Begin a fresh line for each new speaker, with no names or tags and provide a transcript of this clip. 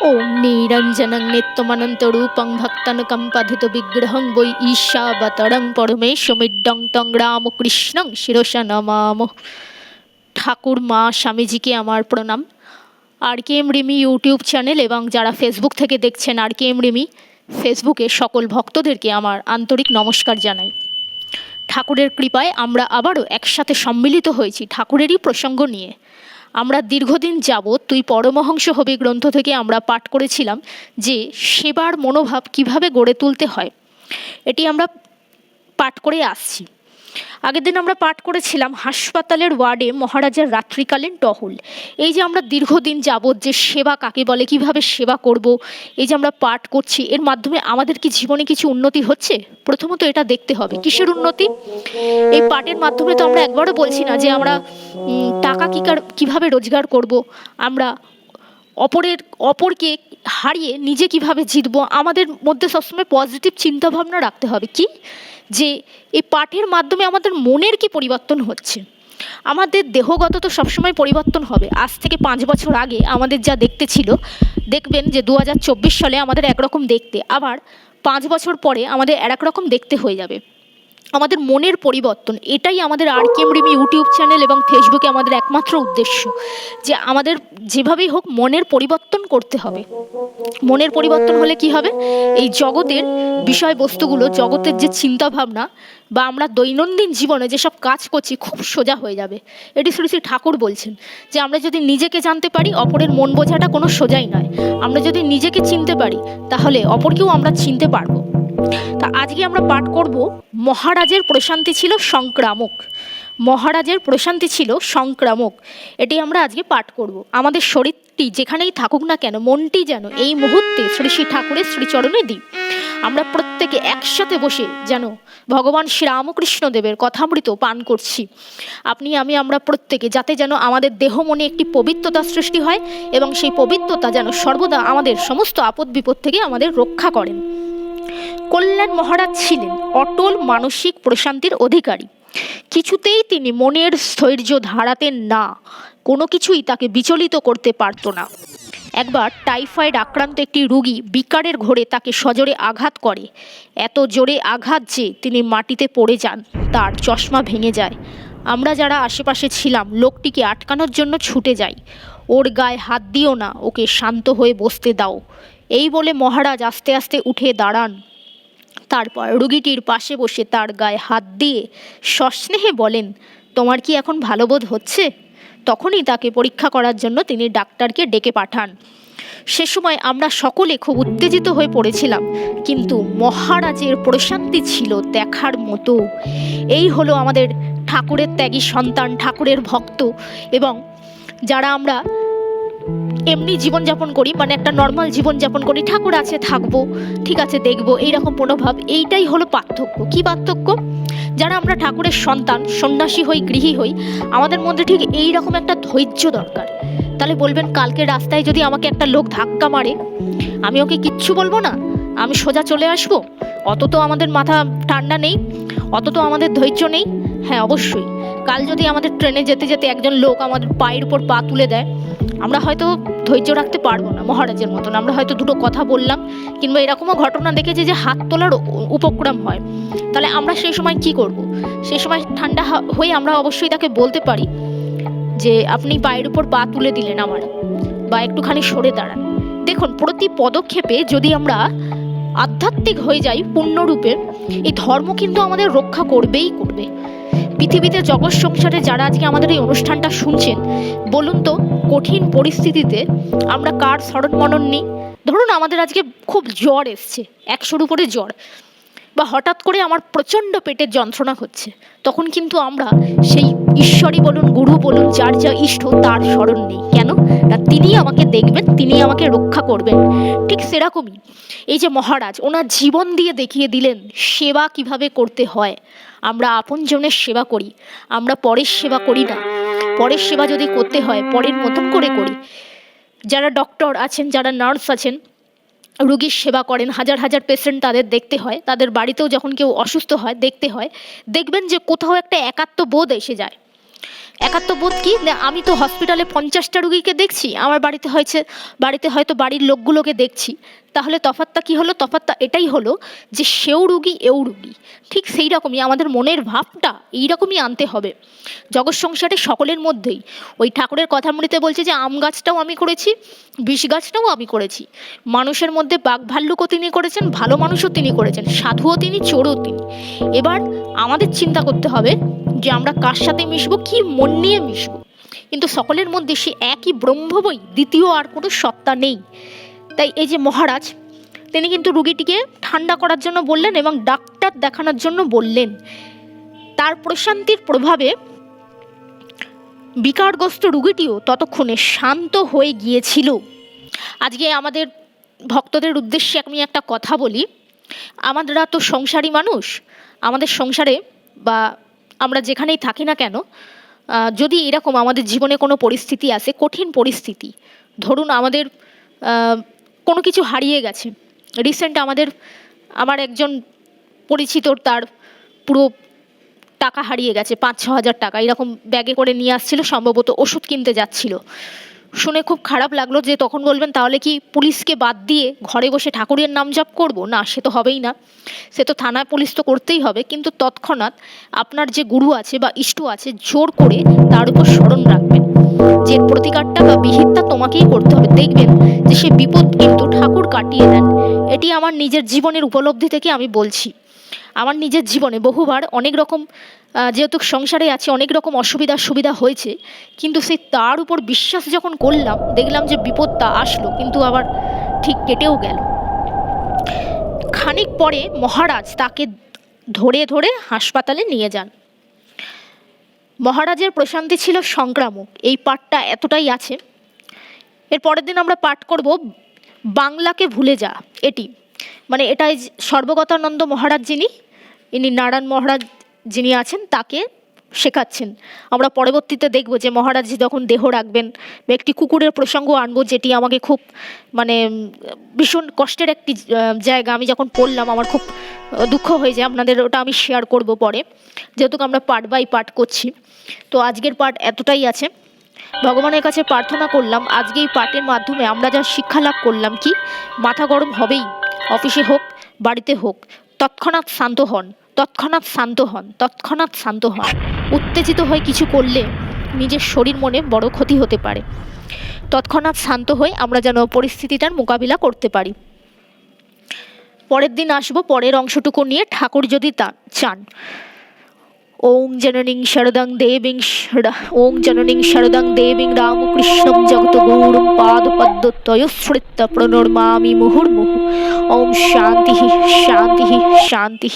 ওম নিরঞ্জনং নিত্যমনন্তরূপং ভক্তানুকম্পাধিত বিগ্রহং বৈ ঈশাবতরং পরমেশ্বমিডং টং রামকৃষ্ণং শিরসা নমাম ঠাকুর মা স্বামীজিকে আমার প্রণাম আর K M Rimi YouTube channel এবং যারা ফেসবুক থেকে দেখছেন আর কে এম রিমি ফেসবুকে সকল ভক্তদেরকে আমার আন্তরিক নমস্কার জানাই ঠাকুরের কৃপায় আমরা আবারও একসাথে সম্মিলিত হয়েছি ঠাকুরেরই প্রসঙ্গ নিয়ে আমরা দীর্ঘদিন যাব তুই পরমহংস হবি গ্রন্থ থেকে আমরা পাঠ করেছিলাম যে সেবার মনোভাব কীভাবে গড়ে তুলতে হয়। এটি আমরা পাঠ করে আসছি। আগের দিন আমরা পাঠ করেছিলাম হাসপাতালের ওয়ার্ডে মহারাজার রাত্রিকালীন টহল। এই যে আমরা দীর্ঘদিন যাবৎ যে সেবা কাকে বলে, কীভাবে সেবা করব, এই যে আমরা পাঠ করছি, এর মাধ্যমে আমাদের কি জীবনে কিছু উন্নতি হচ্ছে? প্রথমত এটা দেখতে হবে। কিসের উন্নতি? এই পাঠের মাধ্যমে তো আমরা একবারও বলছি না যে আমরা টাকা কি কীভাবে রোজগার করব, আমরা অপরের, অপরকে হারিয়ে নিজে কীভাবে জিতবো, আমাদের মধ্যে সবসময় পজিটিভ চিন্তাভাবনা রাখতে হবে। কি? যে এই পাঠের মাধ্যমে আমাদের মনের কি পরিবর্তন হচ্ছে? আমাদের দেহগত তো সবসময় পরিবর্তন হবে। আজ থেকে পাঁচ বছর আগে আমাদের যা দেখতে ছিল, দেখবেন যে দু হাজার চব্বিশ সালে আমাদের একরকম দেখতে, আবার পাঁচ বছর পরে আমাদের এক রকম দেখতে হয়ে যাবে। আমাদের মনের পরিবর্তন, এটাই আমাদের আর K M Rimi YouTube channel এবং ফেসবুকে আমাদের একমাত্র উদ্দেশ্য, যে আমাদের যেভাবেই হোক মনের পরিবর্তন করতে হবে। মনের পরিবর্তন হলে কি হবে? এই জগতের বিষয়বস্তুগুলো, জগতের যে চিন্তা ভাবনা বা আমরা দৈনন্দিন জীবনে যেসব কাজ করছি, খুব সোজা হয়ে যাবে। এটি শ্রী শ্রী ঠাকুর বলছেন যে, আমরা যদি নিজেকে জানতে পারি, অপরের মন বোঝাটা কোনো সোজাই নয়। আমরা যদি নিজেকে চিনতে পারি, তাহলে অপরকেও আমরা চিনতে পারব। তা আজকে আমরা পাঠ করব, মহারাজের প্রশান্তি ছিল সংক্রামক। মহারাজের প্রশান্তি ছিল সংক্রামক। এটি আমরা আজকে পাঠ করব। আমাদের শরীরটি যেখানেই থাকুক না কেন, মনটি যেন এই মুহূর্তে শ্রী শ্রী ঠাকুরের শ্রীচরণে দিই আমরা প্রত্যেকে একসাথে বসে যেন ভগবান শ্রীরামকৃষ্ণ দেবের কথামৃত পান করছি। আপনি, আমি, আমরা প্রত্যেকে যাতে যেন আমাদের দেহ মনে একটি পবিত্রতা সৃষ্টি হয় এবং সেই পবিত্রতা যেন সর্বদা আমাদের সমস্ত আপদ বিপদ থেকে আমাদের রক্ষা করেন। কল্যাণ মহারাজ ছিলেন অটল মানসিক প্রশান্তির অধিকারী। কিছুতেই তিনি মনের স্থৈর্য ধারাতেন না, কোনো কিছুই তাকে বিচলিত করতে পারত না। একবার টাইফয়েড আক্রান্ত একটি রুগী বিকারের ঘোরে তাকে সজোরে আঘাত করে। এত জোরে আঘাত যে তিনি মাটিতে পড়ে যান, তার চশমা ভেঙে যায়। আমরা যারা আশেপাশে ছিলাম, লোকটিকে আটকানোর জন্য ছুটে যাই। ওর গায়ে হাত দিও না, ওকে শান্ত হয়ে বসতে দাও। এই বলে মহারাজ আস্তে আস্তে উঠে দাঁড়ান। তারপর রুগীটির পাশে বসে তার গায়ে হাত দিয়ে সস্নেহে বলেন, তোমার কি এখন ভালো বোধ হচ্ছে? তখনই তাকে পরীক্ষা করার জন্য তিনি ডাক্তারকে ডেকে পাঠান। সে সময় আমরা সকলে খুব উত্তেজিত হয়ে পড়েছিলাম, কিন্তু মহারাজের প্রশান্তি ছিল দেখার মতো। এই হলো আমাদের ঠাকুরের ত্যাগী সন্তান, ঠাকুরের ভক্ত এবং যারা আমরা এমনি জীবনযাপন করি মানে একটা নর্মাল জীবনযাপন করি, ঠাকুর আছে থাকব, ঠিক আছে, দেখব, এইরকম মনোভাব, এইটাই হলো পার্থক্য। কি পার্থক্য? যারা আমরা ঠাকুরের সন্তান, সন্ন্যাসী হই, গৃহী হই, আমাদের মধ্যে ঠিক এই রকম একটা ধৈর্য দরকার। তাহলে বলবেন, কালকে রাস্তায় যদি আমাকে একটা লোক ধাক্কা মারে, আমি ওকে কিচ্ছু বলব না? আমি সোজা চলে আসব? অত তো আমাদের মাথা ঠান্ডা নেই, অত তো আমাদের ধৈর্য নেই। হ্যাঁ অবশ্যই। কাল যদি আমাদের ট্রেনে যেতে যেতে একজন লোক আমাদের পায়ের উপর পা তুলে দেয় আমরা হয়তো ধৈর্য রাখতে পারব না মহারাজের মতন। আমরা হয়তো দুটো কথা বললাম, কিংবা এরকমও ঘটনা দেখেছি যে হাত তোলার উপক্রম হয়। তাহলে আমরা সেই সময় কি করব? সেই সময় ঠান্ডা হয়ে আমরা অবশ্যই তাকে বলতে পারি যে, আপনি পায়ের উপর পা তুলে দিলেন আমার। বা একটুখানি সরে দাঁড়ান। দেখুন, প্রতি পদক্ষেপে যদি আমরা আধ্যাত্মিক হয়ে যাই পূর্ণরূপে, এই ধর্ম কিন্তু আমাদের রক্ষা করবেই করবে। পৃথিবীতে জগৎ সংসারে যারা আজকে আমাদের এই অনুষ্ঠানটা শুনছেন, বলুন তো কঠিন পরিস্থিতিতে আমরা কার স্মরণ মনন নিই? ধরুন আমাদের আজকে খুব জ্বর এসছে, একশোর উপরে জ্বর। বা হঠাৎ করে আমার প্রচণ্ড পেটের যন্ত্রণা হচ্ছে, তখন কিন্তু আমরা সেই ঈশ্বরই বলুন, গুরু বলুন, যার যা ইষ্ট, তার স্মরণ নেই। কেন? না তিনি আমাকে দেখবেন তিনি আমাকে রক্ষা করবেন। ঠিক সেরকমই এই যে মহারাজ, ওনার জীবন দিয়ে দেখিয়ে দিলেন সেবা কীভাবে করতে হয়। আমরা আপনজনের সেবা করি, আমরা পরের সেবা করি না। পরের সেবা যদি করতে হয়, পরের মতন করে করি। যারা ডক্টর আছেন, যারা নার্স আছেন রুগীর সেবা করেন, হাজার হাজার পেশেন্ট তাদের দেখতে হয়, তাদের বাড়িতেও যখন কেউ অসুস্থ হয়, দেখতে হয়, দেখবেন যে কোথাও একটা একাত্ম বোধ এসে যায়। একাত্ম বোধ কি আমি তো হসপিটালে পঞ্চাশটা রুগীকে দেখছি, আমার বাড়িতে হয়েছে, বাড়িতে হয়তো বাড়ির লোকগুলোকে দেখছি। তাহলে তফাৎটা কি হলো? তফাৎটা এটাই হলো যে সেও রুগী, এও রুগী। ঠিক সেই রকমই আমাদের মনের ভাবটা এই রকমই আনতে হবে। জগৎ সংসারে সকলের মধ্যেই। ওই ঠাকুরের কথামৃতে বলছে যে, আম গাছটাও আমি করেছি, বিষ গাছটাও আমি করেছি। মানুষের মধ্যে বাঘ ভাল্লুকও তিনি করেছেন, ভালো মানুষও তিনি করেছেন, সাধুও তিনি, চোরও তিনি। এবার আমাদের চিন্তা করতে হবে যে, আমরা কার সাথে মিশবো, কি মন নিয়ে মিশবো? কিন্তু সকলের মধ্যে সে একই ব্রহ্মবই, দ্বিতীয় আর কোনো সত্তা নেই। তাই এই যে মহারাজ, তিনি কিন্তু রুগীটিকে ঠান্ডা করার জন্য বললেন এবং ডাক্তার দেখানোর জন্য বললেন। তার প্রশান্তির প্রভাবে বিকারগ্রস্ত রুগীটিও ততক্ষণে শান্ত হয়ে গিয়েছিল। আজকে আমাদের ভক্তদের উদ্দেশ্যে আমি একটা কথা বলি। আমাদেরা তো সংসারী মানুষ, আমাদের সংসারে বা আমরা যেখানেই থাকি না কেন যদি এরকম আমাদের জীবনে কোনো পরিস্থিতি আসে, কঠিন পরিস্থিতি, ধরুন আমাদের কোনো কিছু হারিয়ে গেছে। রিসেন্ট আমাদের আমার একজন পরিচিত তার পুরো টাকা হারিয়ে গেছে পাঁচ ছ হাজার টাকা। এরকম ব্যাগে করে নিয়ে আসছিল, সম্ভবত ওষুধ কিনতে যাচ্ছিল। শুনে খুব খারাপ লাগল যে তখন বলবেন, তাহলে কি পুলিশকে বাদ দিয়ে ঘরে বসে ঠাকুরের নাম জপ করব? না, সে তো হবেই না। সে তো থানায় পুলিশ তো করতেই হবে, কিন্তু তৎক্ষণাৎ আপনার যে গুরু আছে বা ইষ্ট আছে, জোর করে তার উপর স্মরণ রাখবেন। যে প্রতিকারটা বা বিহিতটা তোমাকেই করতে হবে। দেখবেন যে সে বিপদ কিন্তু ঠাকুর কাটিয়ে দেন। এটি আমার নিজের জীবনের উপলব্ধি থেকে আমি বলছি। আমার নিজের জীবনে বহুবার অনেক রকম যেহেতু সংসারে আছে, অনেক রকম অসুবিধা সুবিধা হয়েছে, কিন্তু সেই তার উপর বিশ্বাস যখন করলাম, দেখলাম যে বিপদটা আসলো, কিন্তু আবার ঠিক কেটেও গেল। খানিক পরে মহারাজ তাকে ধরে ধরে হাসপাতালে নিয়ে যান। মহারাজের প্রশান্তি ছিল সংক্রামক এই পাঠটা এতটাই আছে। এর পরের দিন আমরা পাঠ করব বাংলাকে ভুলে যা, এটি। মানে এটাই সর্বগতানন্দ মহারাজ যিনি, ইনি নারায়ণ মহারাজ যিনি আছেন, তাকে শেখাচ্ছেন। আমরা পরবর্তীতে দেখব যে মহারাজ যখন দেহ রাখবেন বা একটি কুকুরের প্রসঙ্গ আনব যেটি আমাকে খুব মানে ভীষণ কষ্টের একটি জায়গা। আমি যখন পড়লাম, আমার খুব দুঃখ হয়ে যায়। আপনাদের ওটা আমি শেয়ার করব পরে। যেহেতু আমরা পার্ট বাই পার্ট করছি, তো আজকের পার্ট এতটাই আছে। ভগবানের কাছে প্রার্থনা করলাম, আজকে এই পাঠের মাধ্যমে আমরা যা শিক্ষা লাভ করলাম কি, মাথা গরম হবেই। অফিসে হোক, বাড়িতে হোক, তৎক্ষণাৎ শান্ত হন। তৎক্ষণাৎ শান্ত হন, তৎক্ষণাৎ শান্ত হন। উত্তেজিত হয়ে কিছু করলে নিজের শরীর মনে বড় ক্ষতি হতে পারে। তৎক্ষণাৎ শান্ত হয়ে আমরা যেন পরিস্থিতিটার মোকাবিলা করতে পারি। পরের দিন আসব, পরের অংশটুকু নিয়ে ঠাকুর যদি তা চান। ওং জননীং শরদং দেবীং ওং জননীং শরদং দেবীং জগত গৌরং পাদপদ্মতয়স্মৃত্য প্রণর্মামি মুহুর্মুহু। ওম শান্তি শান্তি শান্তি।